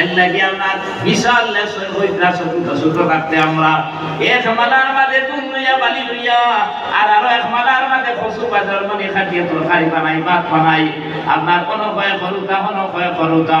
এর লাগি আপনার বিশাল লেসন হইতা ছোট ছোট থাকতে আমরা। এক মালার মাঝে লইয়া বালি লইয়া, আর আরও এক মালার মাঝে কচু বাজার মানে খাটিয়ে তরকারি বানাই, ভাত বানাই। আপনার কোনো ভয় করুতা, কোনো ভয় করুতা।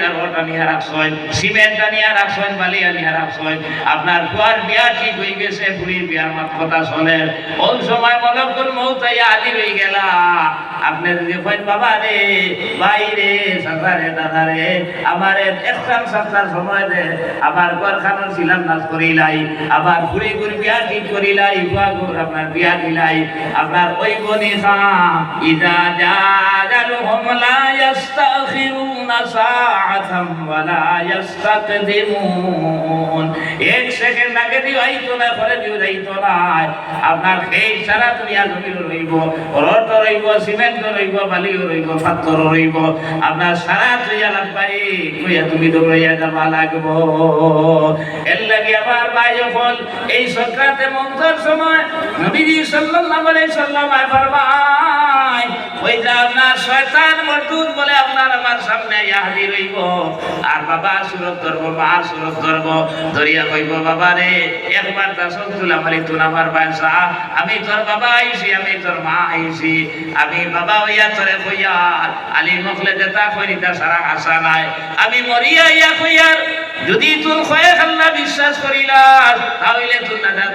তার ওটা নিয়ে রাখছেন সিমেন্টটা নিয়ে রাখছেন বালিয়া নিয়ে রাখছেন আপনার কুয়ার বিয়া ঠিক হয়ে গেছে, বুড়ির বিয়ার মাত কথা শোনেন। ওই সময় মনে করুন মৌতাইয়া আদি হয়ে গেলা। যদি কইন, বাবা রে আমার সময় দে, আমার ছিলাম নাচ আবার ঘুরে ঘুরে বিয়া ঠিক বুয়া ঘুর আপনার বিয়া দিলাই আপনার ওই যা জালু লা ইয়াস্তাখিরুনা সাআতাম ওয়া লা ইয়াস্তাকদিমুন। এক সেকেন্ড আগে দিও আইতো না, পরে দিও যাইতো না। আপনার এই সারা দুনিয়া জমি রইব রড রইব সিমেন্ট রইব, বালি রইব, পাথর রইব। আপনার সারা দুনিয়া লাগবাই কইয়া তুমি দৌড়াইয়া যাবা লাগবো। এর লাগি আমার ভাই যখন এই সক্রাতে মন্থর সময় নবীজি সাল্লাল্লাহু আলাইহি সাল্লাম আপনার শয়তান মরদুদ বলে আপনার আমার সামনে ইয়া হাজির হইব। আর বাবা সুরত ধরব, মা সুরত ধরব। ধরিয়া কইব, বাবা রে, একবার তা সন্তুল আমার তুন আমার বাসা। আমি তোর বাবা আইছি, আমি তোর মা আইছি। আমি বাবা হইয়া তোরে কইয়া, আলী মখলে যেতা কইরিতা সারা আশা নাই। আমি মরিয়া ইয়া কইয়ার, যদি তুন খয়ে খাল্লা বিশ্বাস করিলাস তাহলে নাজাত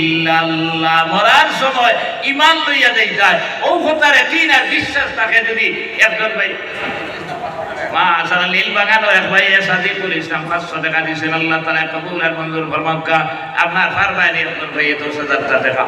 ইল্লাল্লাহ। মরার সময় ইমান লইয়া যাই যায় ও একদিন আর বিশ্বাস থাকে যদি একজন ভাই। মা নীল বাগান এক ভাই সাদিকুল ইসলাম পাঁচশো টাকা দিয়েছেন। আল্লাহ তারা কবুল আর মঞ্জুর ফরমাক্কা আপনার ফারবানি একজন ভাই দশ হাজার টাকা।